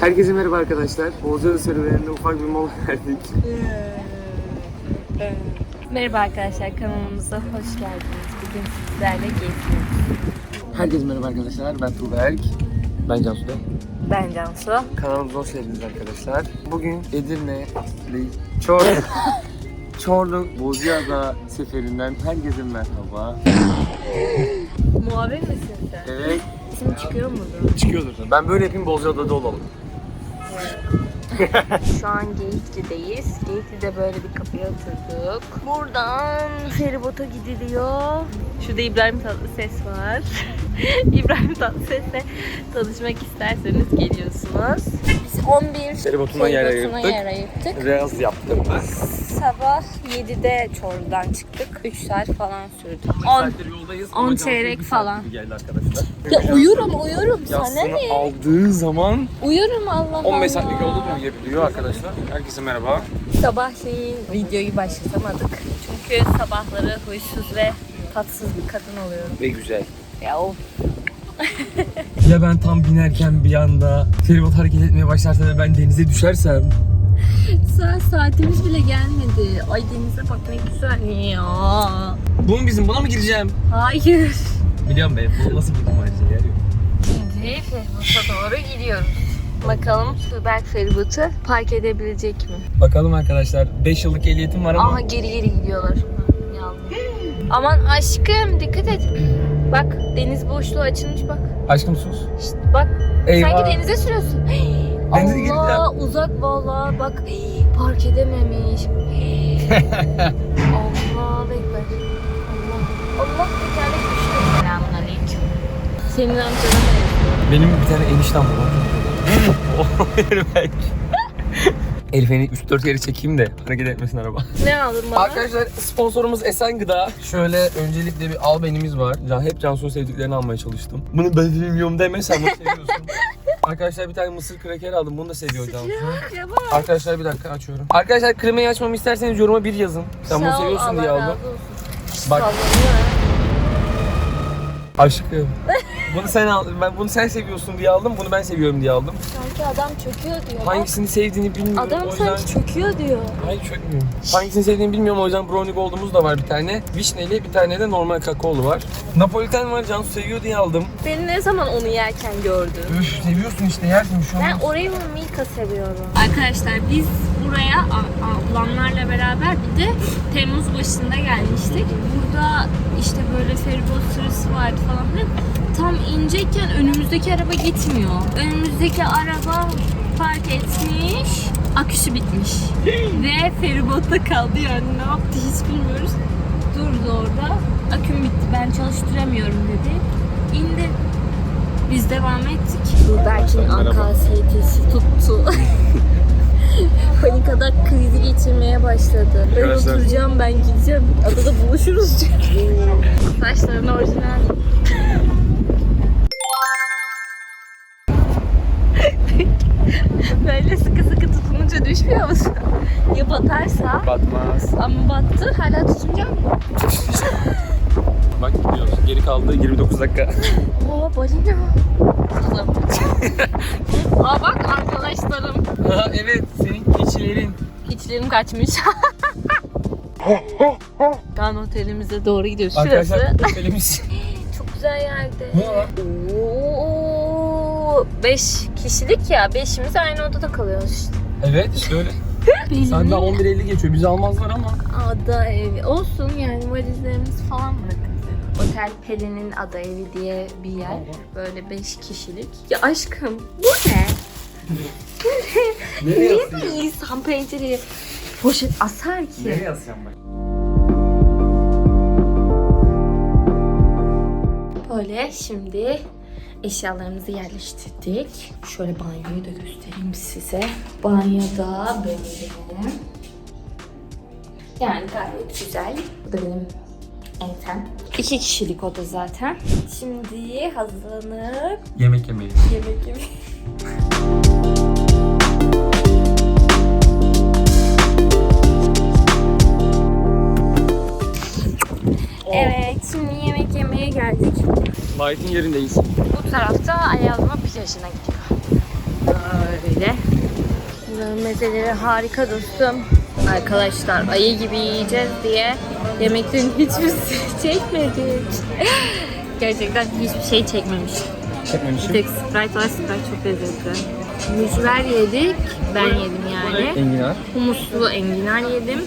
Herkese merhaba arkadaşlar. Bozcaada serüveninde ufak bir mola verdik. Merhaba arkadaşlar kanalımıza hoş geldiniz. Bugün sizlerle geziyoruz. Herkese merhaba arkadaşlar. Ben Tuğberk. Ben Cansu Bey. Ben Cansu. Kanalımıza hoş geldiniz arkadaşlar. Bugün Edirne, değil, Çorlu, Çorlu Bozcaada seferinden herkese merhaba. Muhabir misin sen? Evet. İsim çıkıyor mudur? Çıkıyordur. Ben böyle yapayım Bozcaada'da olalım. Şu an Geyikli'deyiz. Geyikli'de böyle bir kapıya oturduk. Buradan feribota gidiliyor. Şurada İbrahim Tatlıses var. İbrahim Tatlıses'le tanışmak isterseniz geliyorsunuz. Biz 11 Feribotuna yer feribotuna ayırttık. yer ayırttık. Reels yaptım ben. Sabah 7'de Çorlu'dan çıktık. 3 saat falan sürdü. 10 saattir yoldayız. on ama Cansu çeyrek bir saat falan. Geldi arkadaşlar. Ya uyurum uyurum sana Yastığını ne? aldığı zaman Uyurum Allah 15 Allah. saatlik yolda uyuyabiliyor arkadaşlar. Herkese merhaba. Sabahleyin videoyu başlatamadık. Çünkü sabahları huysuz ve tatsız bir kadın oluyorum. Ve güzel. Ya of. Ya ben tam binerken bir anda feribot hareket etmeye başlarsa ve ben denize düşersem Saat saatimiz bile gelmedi. Ay denize bak ne güzel ya. Bu mu bizim? Buna mı gireceğim? Hayır. Biliyorum be. Bu nasıl bir ayrıca yer yok. Şimdi feribota doğru gidiyoruz. Bakalım Tuğberk feribotu park edebilecek mi? Bakalım arkadaşlar. 5 yıllık ehliyetim var ama Aha geri geri gidiyorlar. Yalnız. Aman aşkım dikkat et. Bak deniz boşluğu açılmış bak. aşkım sus. Şşt, bak Eyvah. sanki denize sürüyorsun. Denize Allah uzak vallahi bak park edememiş. Allah bekler. Allah. Allah tekerlek düştü. Selamun aleyküm. Senin amcana ne? Benim bir tane eniştem var. O belki. Elif'ini 3-4 kere çekeyim de hareket etmesin araba. Ne aldın bana? Arkadaşlar sponsorumuz Esen Gıda. Şöyle öncelikle bir albenimiz var. Can, hep Cansu'nun sevdiklerini almaya çalıştım. Bunu ben bilmiyorum deme sen bunu seviyorsun. Arkadaşlar bir tane mısır kraker aldım. Bunu da seviyor. Ya bak. Arkadaşlar bir dakika açıyorum. Arkadaşlar kremayı açmamı isterseniz yoruma bir yazın. Sen bunu Sağ ol, seviyorsun diye Allah aldım. razı olsun. Bak Sallanıyor. aşkım. Bunu sen al, ben bunu sen seviyorsun diye aldım. Bunu ben seviyorum diye aldım. Sanki adam çöküyor diyor. bak. Hangisini sevdiğini bilmiyorum. Adam o yüzden... sanki çöküyor diyor. Hayır çökmüyorum. Hangisini sevdiğimi bilmiyorum o yüzden brownie gold'umuz da var bir tane. Vişneli bir tane de normal kakaolu var. Napoliten var Cansu seviyor diye aldım. Beni ne zaman onu yerken gördün? Üf seviyorsun işte yersin şu Ben Oreo Milka seviyorum. Arkadaşlar biz buraya a- ablamlarla beraber bir de Temmuz başında gelmiştik. Burada işte böyle feribot sırası vardı falan filan. Tam inecekken önümüzdeki araba gitmiyor. Önümüzdeki araba park etmiş. Aküsü bitmiş. Ve feribotta kaldı yani ne yaptı hiç bilmiyoruz. Durdu orada. Aküm bitti ben çalıştıramıyorum dedi. İndi. Biz devam ettik. Berk'in anksiyetesi tuttu. Panik atak krizi geçirmeye başladı. Ben Arkadaşlar- oturacağım, ben gideceğim. Adada buluşuruz. Saçların orijinal. Böyle sıkı sıkı tutununca düşmüyor musun? Ya batarsa? Batmaz. Ama battı, hala tutunacak mı? Bak gidiyoruz. Geri kaldı 29 dakika. Oo balina. Kızım. Aa bak arkadaşlarım. Aha, evet senin keçilerin. Hiçlerim kaçmış. Kan otelimize doğru gidiyoruz. Şurası. Arkadaşlar otelimiz. Çok güzel yerde. Ne var? Oo, beş kişilik ya. Beşimiz aynı odada kalıyoruz işte. evet işte öyle. Senden 11.50 geçiyor. Bizi almazlar ama. Ada evi. Olsun yani valizlerimiz falan bırakırız. Otel Pelin'in ada evi diye bir yer. Böyle beş kişilik. Ya aşkım bu ne? Nereye Niye bir insan pencereye poşet asar ki? Nereye asacağım bak? Böyle şimdi eşyalarımızı yerleştirdik. Şöyle banyoyu da göstereyim size. Banyoda böyle. Yani gayet güzel. Bu da benim entem. İki kişilik oda zaten. Şimdi hazırlanıp Yemek yemeyi. yemek yemek. Evet, şimdi yemek yemeye geldik. Light'in yerindeyiz. Bu tarafta Ayazma plajına gidiyor. Böyle Buranın mezeleri harika dostum. Arkadaşlar ayı gibi yiyeceğiz diye yemeklerin hiçbirisini çekmedik. Gerçekten hiçbir şey çekmemiş. Bir Çekmemişim. tek Sprite var. Sprite çok lezzetli. Mücver yedik. Ben yedim yani. Enginar. Humuslu enginar yedim.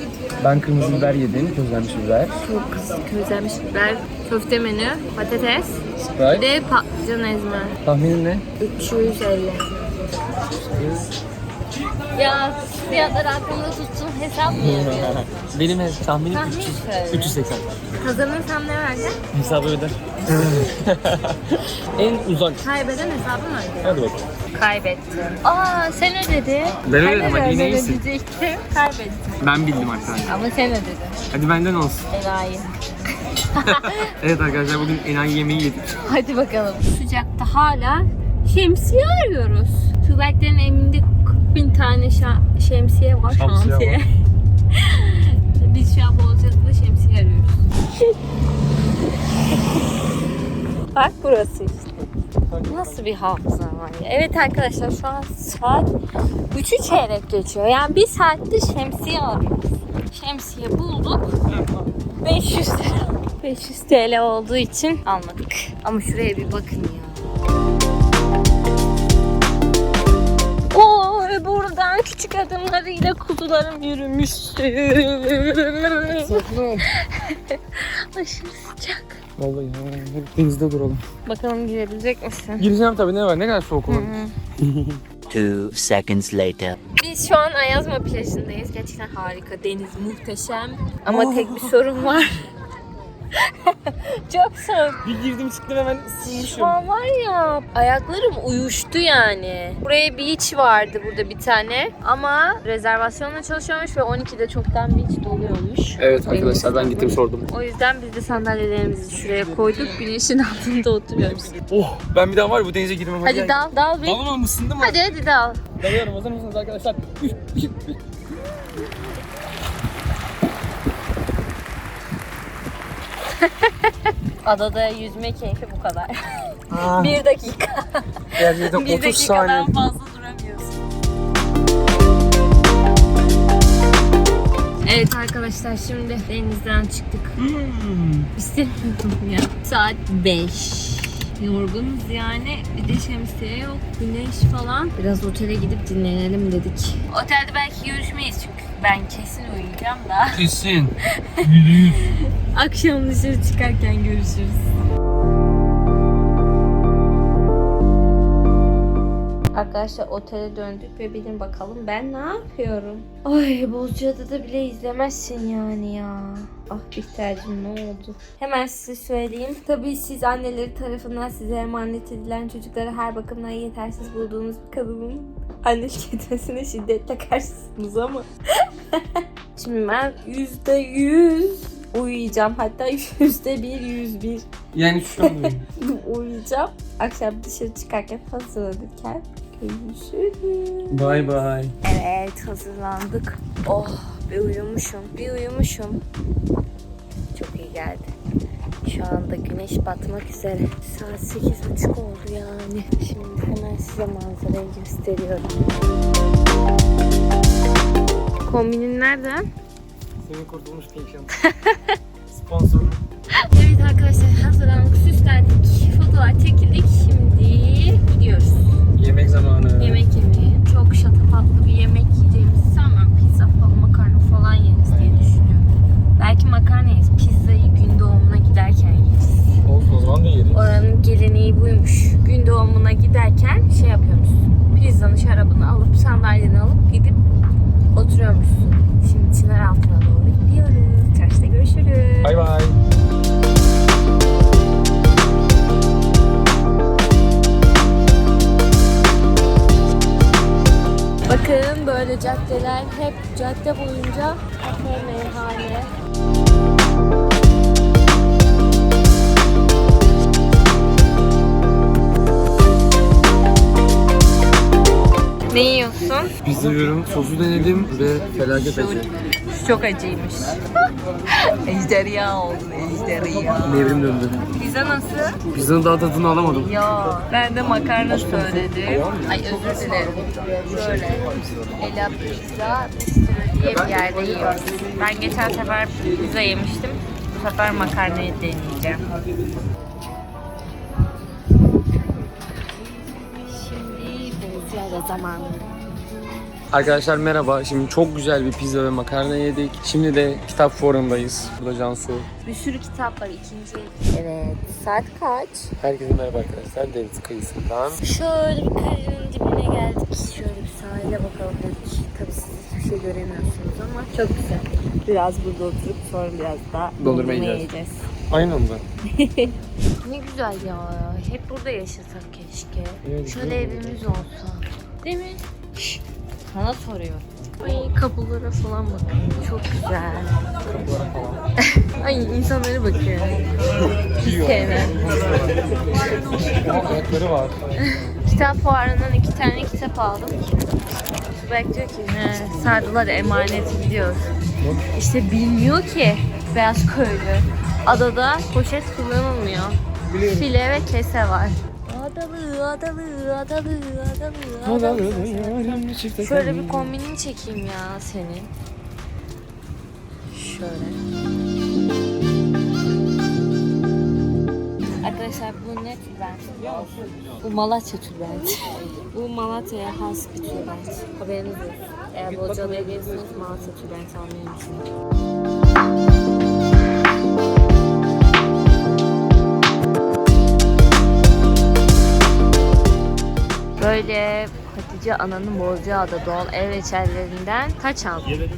Ben kırmızı biber yedim. Közlenmiş biber. Çok közlenmiş biber, köfte menü, patates, bir Sprite. de patlıcan ezme. Tahminin ne? 350. Ya fiyatları aklımda tutsun hesap mı yapıyorsun? Benim tahminim Tahmin 300. söyle. 380. Kazanırsam ne vereceksin? Hesabı öder. en uzak. Kaybeden hesabı mı ödeyecek? Hadi bakalım. Kaybettim. Aa sen ödedin. Ben ödedim, hadi yine iyisin. ödeyecektim. Kaybettim. Ben bildim arkadaşlar. Ama sen ödedin. Hadi benden olsun. Enayi. Evet arkadaşlar bugün enayi yemeği yedik. Hadi bakalım. Sıcakta hala şemsiye arıyoruz. Tüberklerin evinde 40 bin tane şa- şemsiye var. Var. Biz şu an Bozcaada'da şemsiye arıyoruz. Bak burası işte. Nasıl bir hafıza var ya. Evet arkadaşlar şu an saat 3'ü çeyrek geçiyor. Yani bir saatte şemsiye arıyoruz. Şemsiye bulduk. 500 TL. 500 TL olduğu için almadık. Ama şuraya bir bakın ya. Küçük adımlarıyla kuzularım yürümüş. Aşırı sıcak. Vallahi ya. Hep denizde duralım. Bakalım girebilecek misin? Gireceğim tabii ne var? Ne kadar soğuk olur. Two seconds later. Biz şu an Ayazma plajındayız. Gerçekten harika. Deniz muhteşem. Ama tek bir sorun var. Çok soğuk. Bir girdim çıktım hemen Şu an var ya ayaklarım uyuştu yani. Buraya beach vardı burada bir tane ama rezervasyonla çalışıyormuş ve 12'de çoktan beach doluyormuş. Evet arkadaşlar ben gittim sordum. O yüzden biz de sandalyelerimizi şuraya koyduk. Güneşin altında oturuyoruz. Oh ben bir daha var ya bu denize girmem. Hadi dal, dal bir. Dalamam ısındım mı? Hadi hadi dal. Dalıyorum hazır mısınız arkadaşlar? Üç, iki, bir. Adada yüzme keyfi bu kadar. Bir dakika. gerçekten Bir 30 saniye. dakikadan fazla duramıyorsun. Evet arkadaşlar şimdi denizden çıktık. Hmm. İstemiyordum ya. Saat 5. Yorgunuz yani. Bir de şemsiye yok, güneş falan. Biraz otele gidip dinlenelim dedik. Otelde belki görüşmeyiz çünkü ben kesin uyuyacağım da. Kesin. Akşam dışarı çıkarken görüşürüz. Arkadaşlar otele döndük ve bilin bakalım ben ne yapıyorum? Ay Bozcaada'da bile izlemezsin yani ya. Ah Bihter'cim ne oldu? Hemen size söyleyeyim. Tabii siz anneleri tarafından size emanet edilen çocukları her bakımdan yetersiz bulduğunuz bir kadının annelik etmesine şiddetle karşısınız ama. Şimdi ben yüzde yüz uyuyacağım. Hatta yüzde bir, yüz bir Yani şu an uyuyacağım. Akşam dışarı çıkarken hazırlanırken görüşürüz. Bye bye. Evet hazırlandık. Oh bir uyumuşum, bir uyumuşum. Geldi. Şu anda güneş batmak üzere. Saat sekiz buçuk oldu yani. Şimdi hemen size manzarayı gösteriyorum. Kombinin nereden? Senin kurtulmuş Pinkan. Sponsor. Evet arkadaşlar hazırlandık, süslendik, Ne yiyorsun? Pizza yiyorum. Sosu denedim ve felaket acı. Çok acıymış. ejderha oldu ejderha. Nevrim döndü. Pizza nasıl? Pizzanın daha tadını alamadım. Ya ben de makarna söyledim. Ay özür dilerim. Şöyle Ela Pizza Bistro diye bir yerde yiyoruz. Ben geçen sefer pizza yemiştim. Bu sefer makarnayı deneyeceğim. Bozcaada zamanı. Arkadaşlar merhaba. Şimdi çok güzel bir pizza ve makarna yedik. Şimdi de kitap fuarındayız. Burada Cansu. Bir sürü kitap var ikinci. Evet. Saat kaç? Herkese merhaba arkadaşlar. Deniz kıyısından. Şöyle bir kalenin dibine geldik. Şöyle bir sahile bakalım dedik. Tabii siz hiçbir şey göremiyorsunuz ama çok güzel. Biraz burada oturup sonra biraz daha Dondurma yiyeceğiz. yiyeceğiz. Aynı anda. Ne güzel ya. Hep burada yaşasak keşke. Evet, Şöyle evimiz olsa. Değil mi? Şşş, Sana soruyorum. Ay kapılara falan bakın. Çok güzel. Ay insanlara bakıyor. Hiç sevmem. Ayakları var. Kitap fuarından iki tane kitap aldım. Belki diyor ki sardılar emanet gidiyor. İşte bilmiyor ki beyaz köylü. Adada poşet kullanılmıyor. File ve kese var. Adalı, adalı, adalı, adalı, adalı. Şöyle bir kombinin çekeyim ya senin. Şöyle. Arkadaşlar bu ne tülbent biliyor musun? Bu Malatya tülbent. bu Malatya'ya has bir tülbent. Haberiniz olsun. Eğer Bozcaada'ya gelirseniz Malatya tülbent almayı unutmayın. Böyle Hatice Ana'nın Bozcaada doğal ev reçellerinden kaç aldın?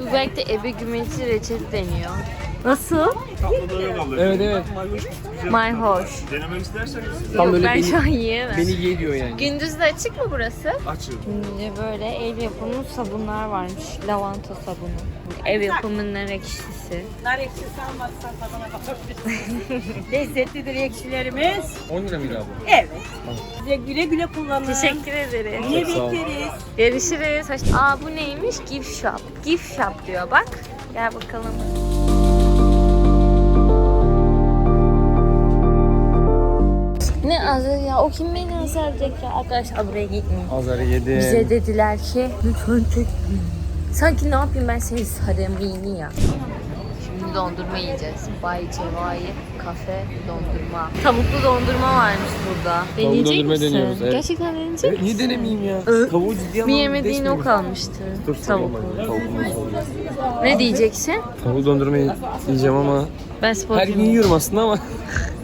Bu belki de ebe gümeci reçeli deniyor. Nasıl? Evet evet. Mayhoş. Denemek isterseniz Tam böyle ben beni- şu an yiyemem. Beni ye diyor yani. Gündüz de açık mı burası? açın. Şimdi böyle el yapımı sabunlar varmış. Lavanta sabunu. Ev yapımının ekşisi. Nar ekşisi almazsan tadına bakabilirsin. Lezzetlidir ekşilerimiz. 10 lira mıydı abi? Evet. Size güle güle kullanın. Teşekkür ederim. Ol. bekleriz. Görüşürüz. Aa bu neymiş? Gift shop. Gift shop diyor bak. Gel bakalım. Azar ya? O kim beni azarlayacak ya? Arkadaşlar buraya gitmeyin. Azarı yedim. Bize dediler ki lütfen çekmeyin. Sanki ne yapayım ben senin sarımını ya. Şimdi dondurma yiyeceğiz. Bay Cevahir Kafe Dondurma. Tavuklu dondurma varmış burada. Deneyecek dondurma misin? deniyoruz, evet. Gerçekten deneyecek Evet, niye denemeyeyim ya? Tavuğu ciddi Bir anlamda yemediğin o kalmıştı. Dur Tavuk. Ne diyeceksin? Tavuk dondurmayı yiyeceğim ama Ben her sporcuyum. gün yiyorum aslında ama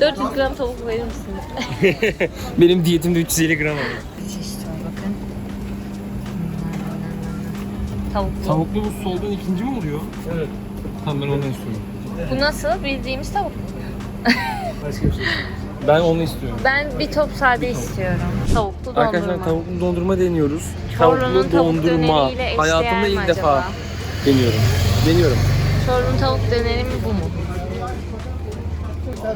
400 gram tavuk verir misin? benim diyetimde 350 gram var. Çeşit var bakın. Tavuklu. Tavuklu bu soldan ikinci mi oluyor? Evet. Tamam ben ondan istiyorum. Bu nasıl? Bildiğimiz tavuk. Ben onu istiyorum. Ben bir top sade istiyorum. Tavuklu dondurma. Arkadaşlar tavuklu dondurma deniyoruz. Çorlu'nun tavuklu tavuk dondurma. Hayatımda ilk acaba? defa deniyorum. Deniyorum. Çorlu'nun tavuk döneri mi bu mu?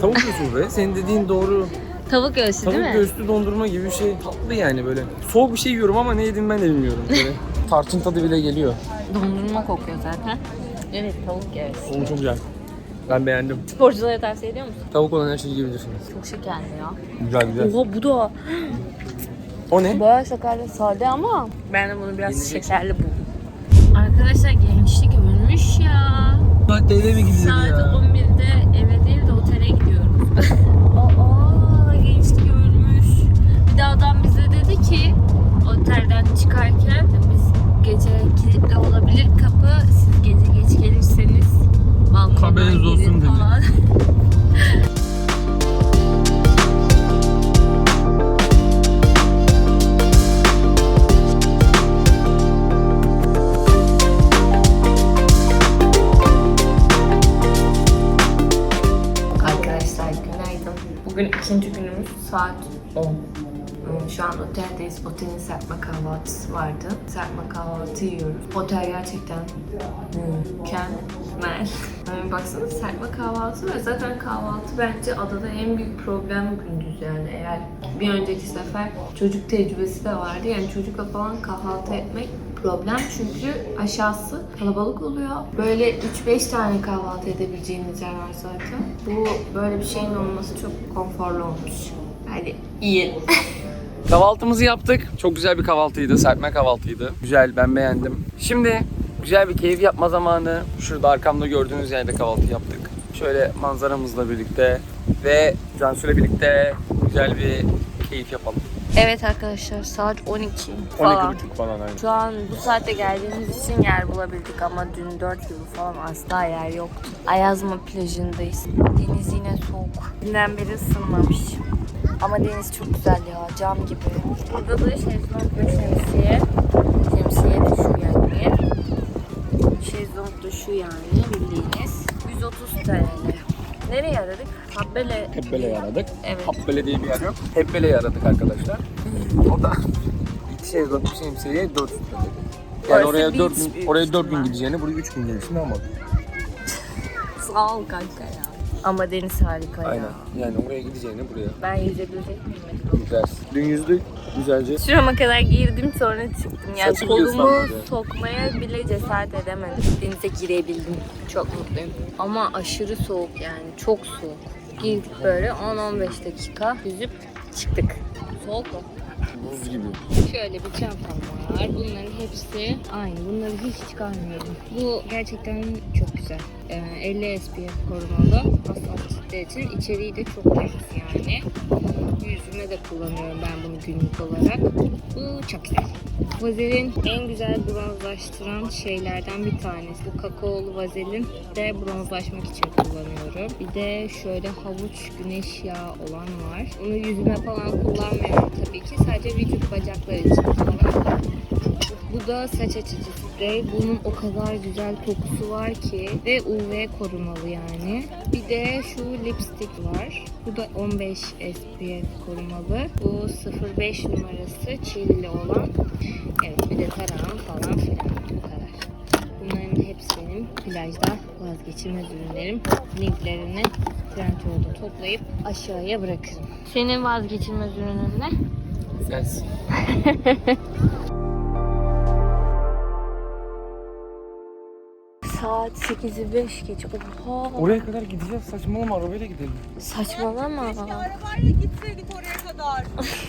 Tavuk göğsü be. Senin dediğin doğru. Tavuk göğsü Tavuk değil mi? göğüslü dondurma gibi bir şey. Tatlı yani böyle. Soğuk bir şey yiyorum ama ne yedim ben de bilmiyorum. Böyle tarçın tadı bile geliyor. Dondurma kokuyor zaten. Evet tavuk göğsü. Oğlum çok güzel. Ben beğendim. Sporculara tavsiye ediyor musun? Tavuk olan her şeyi yiyebilirsiniz. Çok şekerli ya. Güzel güzel. Oha bu da O ne? bayağı şekerli sade ama ben de bunu biraz şekerli buldum. Arkadaşlar gençlik ölmüş ya. Bak eve mi gidiyor Saat ya? 11'de eve değil de otele gidiyoruz. Aa gençlik ölmüş. Bir de adam bize dedi ki otelden çıkarken biz gece kilitli olabilir kapı. Siz gece geç gelirseniz balkondan Haberiniz olsun dedi. Bugün ikinci günümüz saat 10. Hmm, Şu an oteldeyiz. Otelin serpme kahvaltısı vardı. Serpme kahvaltı yiyoruz. Otel gerçekten mükemmel. Yani baksana serpme kahvaltı ve zaten kahvaltı bence adada en büyük problem gündüz yani. Eğer bir önceki sefer çocuk tecrübesi de vardı. Yani çocukla falan kahvaltı etmek problem çünkü aşağısı kalabalık oluyor. Böyle 3-5 tane kahvaltı edebileceğiniz yer var zaten. Bu böyle bir şeyin olması çok konforlu olmuş. Hadi yiyelim. Kahvaltımızı yaptık. Çok güzel bir kahvaltıydı. Serpme kahvaltıydı. Güzel ben beğendim. Şimdi güzel bir keyif yapma zamanı. Şurada arkamda gördüğünüz yerde kahvaltı yaptık. Şöyle manzaramızla birlikte ve Cansu'yla birlikte güzel bir keyif yapalım. Evet arkadaşlar saat 12 falan. 12.30 falan aynen. Şu an bu saatte geldiğimiz için yer bulabildik ama dün 4 gibi falan asla yer yoktu. Ayazma plajındayız. Deniz yine soğuk. Dünden beri ısınmamış. Ama deniz çok güzel ya, cam gibi. Burada da şezlong ve şemsiye. Şemsiye de şu yani. Şezlong da şu yani bildiğiniz. 130 TL. Nereye aradık? Habbele. Hebbele'yi aradık. Evet. Habbele diye bir yer yok. Hebbele'yi aradık arkadaşlar. O da iki şey yok, bir şemsiyeye 4 lira dedi. Yani Orası oraya 4 beach gün, oraya 4 gün ihtimal. gideceğine buraya 3 gün gelirsin ama. Sağ ol kanka ya. Ama deniz harika ya. Aynen. Yani oraya gideceğine buraya. Ben yüzebilecek miyim? acaba? Güzel. Dün yüzdük güzelce. Şurama kadar girdim sonra çıktım. Yani kolumu ıslanmadı. sokmaya bile cesaret edemedim. Denize girebildim. Çok mutluyum. Ama aşırı soğuk yani. Çok soğuk. Girdik böyle 10-15 dakika yüzüp çıktık. Soğuk mu? Buz gibi. Şöyle bir çantam var. Bunların hepsi aynı. Bunları hiç çıkarmıyorum. Bu gerçekten çok güzel. Ee, 50 SPF korumalı. Asfalt için. içeriği de çok temiz yani. Yüzüme de kullanıyorum ben bunu günlük olarak. Bu çok güzel. Vazelin en güzel bronzlaştıran şeylerden bir tanesi. Bu kakaolu vazelin de bronzlaşmak için kullanıyorum. Bir de şöyle havuç güneş yağı olan var. Bunu yüzüme falan kullanmıyorum tabii ki. Sadece vücut bacaklar için falan. Bu da saç açıcı sprey. Bunun o kadar güzel kokusu var ki ve UV korumalı yani. Bir de şu lipstick var. Bu da 15 SPF korumalı. Bu 05 numarası çilli olan. Evet bir de tarağım falan filan. Bu kadar. Bunların hepsi benim plajda vazgeçilmez ürünlerim. Linklerini Trendyol'da toplayıp aşağıya bırakırım. Senin vazgeçilmez ürünün ne? Sensin. Saat 8'i 5 geç. Oha. Oraya kadar gideceğiz. Saçmalama arabayla gidelim. Saçmalama. Arabayla gitseydik oraya kadar.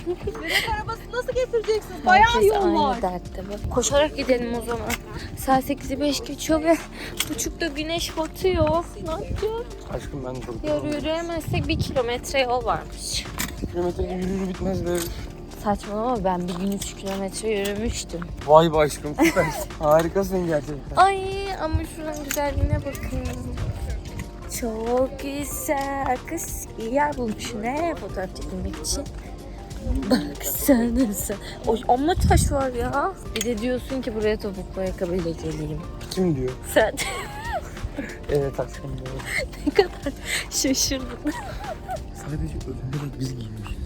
Bebek arabası nasıl getireceksin? Bayağı Herkes yol aynı var. dertte. Bak. Koşarak gidelim o zaman. Saat 8'i 5 geçiyor ve buçukta güneş batıyor. Ne yapacağız? Aşkım ben çok Yürü yürüyemezsek bir kilometre yol varmış. Kilometre yürü yürü bitmez be. Saçmalama ben bir gün 3 kilometre yürümüştüm. Vay be aşkım süpersin. Harikasın gerçekten. Ay ama şuranın güzelliğine bakın. Çok güzel kız yer bulmuş ne fotoğraf çekilmek için. Baksanıza. Oy amma taş var ya. Bir de diyorsun ki buraya topuklu ayakkabıyla geleyim. Kim diyor? Sen Evet aşkım doğru. ne kadar şaşırdın. Sadece önünde biz giymişiz.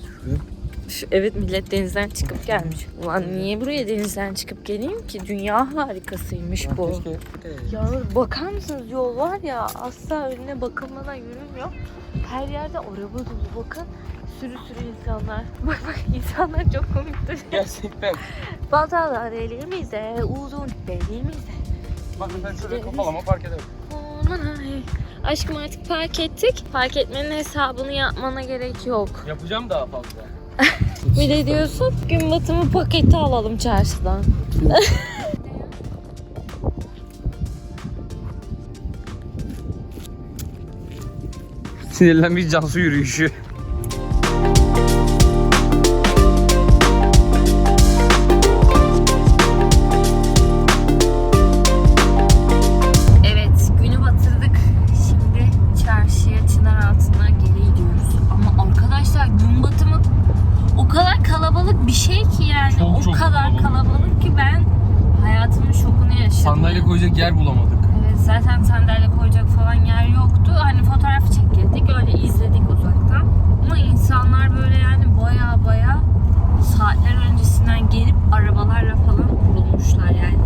Evet millet denizden çıkıp gelmiş. Ulan niye buraya denizden çıkıp geleyim ki? Dünya harikasıymış bu. Keşke. Yalnız bakar mısınız yol var ya asla önüne bakılmadan yürünmüyor. Her yerde araba dolu bakın. Sürü sürü insanlar. Bak bak insanlar çok komiktir. Gerçekten. Baltalar elimize, uzun belimize. Bak ben şöyle kafalama fark ederim. Aşkım artık park ettik. Park etmenin hesabını yapmana gerek yok. Yapacağım daha fazla. Bir de diyorsun gün batımı paketi alalım çarşıdan. Sinirlenmiş Cansu yürüyüşü. Yani baya baya saatler öncesinden gelip arabalarla falan kurulmuşlar yani.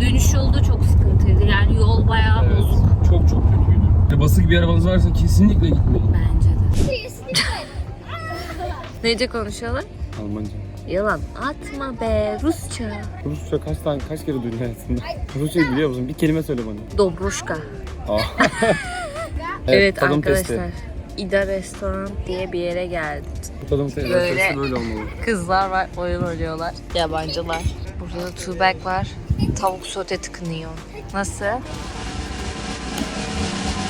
Dönüş yolu da çok sıkıntıydı. Yani yol bayağı Evet. bozuk. Çok çok kötüydü. Basık bir arabanız varsa kesinlikle gitmeyin. Bence de. Nece konuşuyorlar? Almanca. Yalan atma be Rusça. Rusça kaç tane kaç kere duydun hayatında? Rusça biliyor musun? Bir kelime söyle bana. Dobruşka. Evet, tadım arkadaşlar. Testi. İda Restoran diye bir yere geldik. Testi Böyle. böyle. olmalı. Kızlar var oyun oynuyorlar. Yabancılar. Burada da tubek var. Tavuk sote tıkınıyor. Nasıl?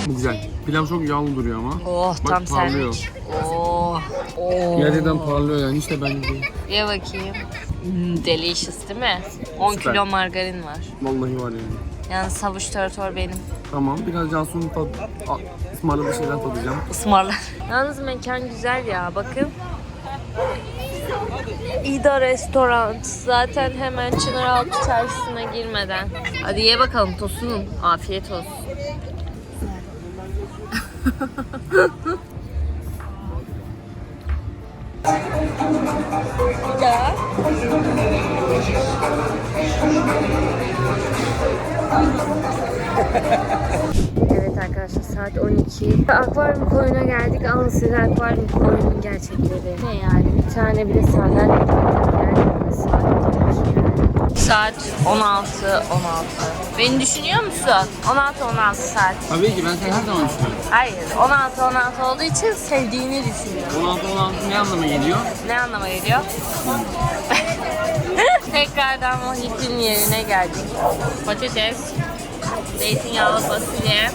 Bu güzel. Pilav çok yağlı duruyor ama. Oh Bak tam parlıyor. senlik. Oh. oh. Gerçekten parlıyor yani işte bence. Ye bakayım. Hmm, delicious değil mi? 10 Süper. kilo margarin var. Vallahi var yani. Yani savuş tarator benim. Tamam biraz Cansu'nun tad, a- ısmarladığı şeyden tadacağım. Ismarlar. Yalnız mekan güzel ya bakın. İda Restoran. Zaten hemen Çınaraltı Çarşısı'na girmeden. Hadi ye bakalım tosunum. Afiyet olsun. Ya. Saat 12. Akvaryum koyuna geldik. Alın size akvaryum koyunun gerçekleri. Ne yani bir tane bile sandalye yani saat 12 Saat 16 16. Beni düşünüyor musun? 16 16 saat. Tabii ki ben seni her zaman düşünüyorum. Hayır 16 16 olduğu için sevdiğini düşünüyorum. 16 16 ne anlama geliyor? Ne anlama geliyor? Tekrardan Muhit'in yerine geldik. Patates, zeytinyağlı fasulye,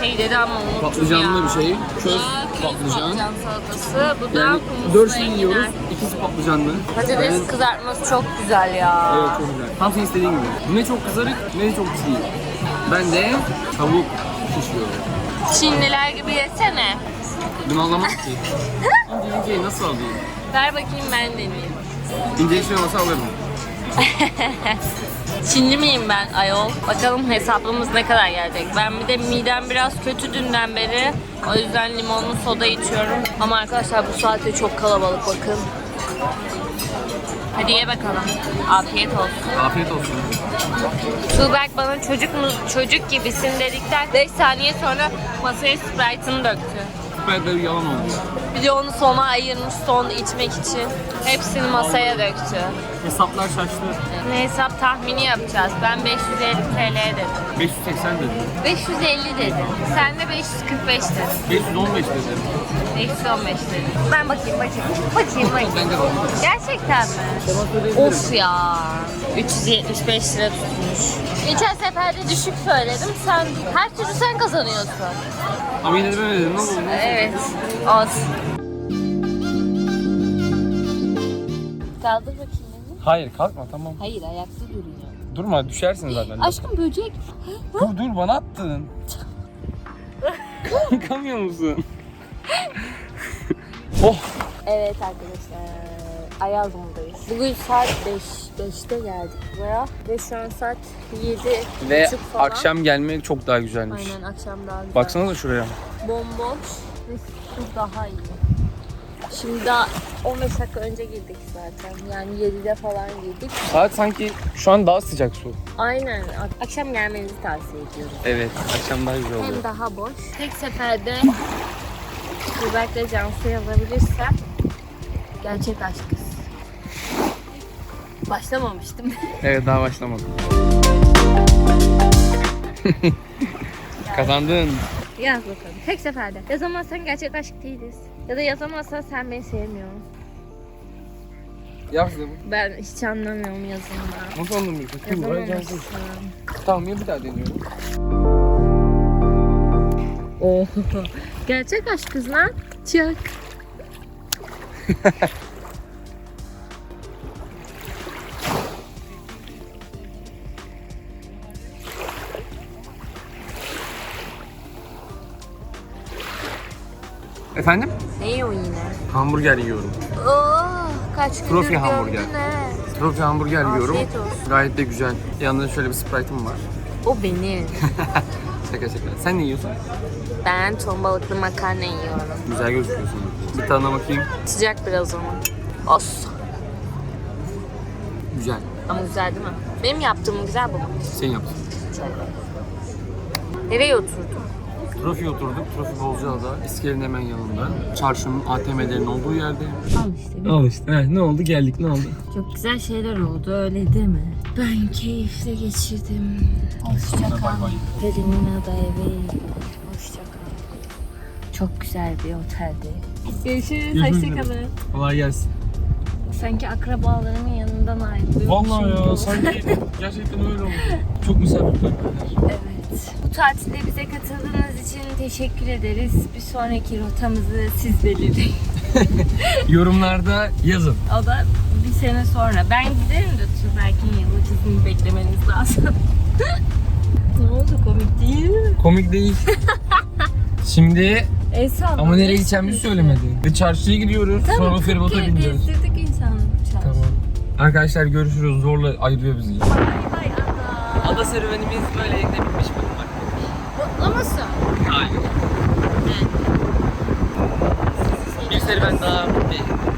şey dedi ama unuttum Patlıcanlı ya. bir şey. Köz patlıcan. patlıcan salatası. Bu da Yani humuslu 4 şey enginar. yiyoruz. İkisi patlıcanlı. Patates Ben- kızartması çok güzel ya. Evet çok güzel. Tam senin istediğin gibi. Ne çok kızarık ne çok çiğ. Ben de tavuk pişiyorum. Çinliler gibi yesene. Bunu anlamam ki. İnce inceyi nasıl alayım? Ver bakayım ben deneyeyim. İnce işlem olsa alırım. Çinli miyim ben ayol? Bakalım hesaplımız ne kadar gelecek. Ben bir de midem biraz kötü dünden beri. O yüzden limonlu soda içiyorum. Ama arkadaşlar bu saatte çok kalabalık bakın. Hadi ye bakalım. Afiyet olsun. Afiyet olsun. Tuğberk bana çocuk mu çocuk gibisin dedikten 5 saniye sonra masaya Sprite'ını döktü. Süper bir yalan oldu. Bir de onu sona ayırmış son içmek için. Hepsini masaya döktü. Hesaplar şaştı. Ne hesap tahmini yapacağız. Ben 550 TL dedim. 580 dedim. 550 dedim. Sen de 545 dedin. 515 dedim. 515 dedin. Ben bakayım bakayım. Bakayım bakayım. De. Gerçekten mi? Of ya. 375 lira tutmuş. Geçen sefer de düşük söyledim. Sen her türlü sen kazanıyorsun. Ama yine de dedim. Ne oldu? Evet. Az. Kaldır bakayım beni. Hayır kalkma tamam. Hayır ayakta duruyor. Durma düşersin zaten. Aşkım böcek. Dur dur bana attın. Kalkamıyor musun? oh. Evet arkadaşlar. Ayazma'dayız. Bugün saat 5. 5'te geldik buraya. Ve şu an saat 7 Ve falan. akşam gelmek çok daha güzelmiş. Aynen akşam daha güzel. Baksanıza şuraya. Bomboş ve su daha iyi. Şimdi daha 15 dakika önce girdik zaten. Yani 7'de falan girdik. Saat sanki şu an daha sıcak su. Aynen. Akşam gelmenizi tavsiye ediyorum. Evet akşam daha güzel oluyor. Hem daha boş. Tek seferde Tuğberk'le Cansu yazabilirsem gerçek aşkız. Başlamamıştım. Evet daha başlamadım. Kazandın. Yaz bakalım. Tek seferde. Yazamazsan gerçek aşk değiliz. Ya da yazamazsan sen beni sevmiyorsun. Yazdım. Ben hiç anlamıyorum yazımdan. Nasıl anlamıyorsun? Kim var? Yazamamışsın. Tamam ya bir daha deniyorum. Oh. Gerçek aşk kız lan. Çak. Efendim? Ne yiyorsun yine? Hamburger yiyorum. Oh, kaç gündür Profi gördün hamburger. he. Trofi hamburger Afiyet yiyorum. olsun. Gayet de güzel. Yanında şöyle bir Sprite'ım var. O benim. Şaka şaka. Sen ne yiyorsun? Ben ton balıklı makarna yiyorum. Güzel gözüküyorsun. Bir tadına bakayım. Sıcak biraz ama. Os. Güzel. Ama güzel değil mi? Benim yaptığım güzel bu mu? Sen yaptın. Nereye oturdun? Trofi oturduk. Trofi Bozcaada. İskelenin hemen yanında. Çarşının ATM'lerin olduğu yerde. Al işte. Al işte. Heh, ne oldu? Geldik ne oldu? Çok güzel şeyler oldu öyle değil mi? Ben keyifle geçirdim. Hoşça kal. Perimin adayı Hoşça kal. Çok güzel bir oteldi. Görüşürüz. Hoşçakalın. Kolay gelsin. Sanki akrabalarımın yanından ayrılıyorum. Vallahi ya sanki gerçekten öyle oldu. Çok misafirperverler. Evet. Bu tatilde bize katıldığınız için teşekkür ederiz. Bir sonraki rotamızı siz belirleyin. Yorumlarda yazın. O da bir sene sonra. Ben giderim de Tuğberk'in yılbaşını beklemeniz lazım. ne oldu komik değil mi? Komik değil. Şimdi Esra ama nereye gideceğimizi söylemedin. Ve çarşıya gidiyoruz. sonra feribota bineceğiz. Gezdirdik insanı. Tamam. Arkadaşlar görüşürüz. Zorla ayırıyor bizi. Bay bay ada. Ada serüvenimiz böylelikle bitmiş bulunmakta. Mutlu musun? Hayır. Bir serüven daha.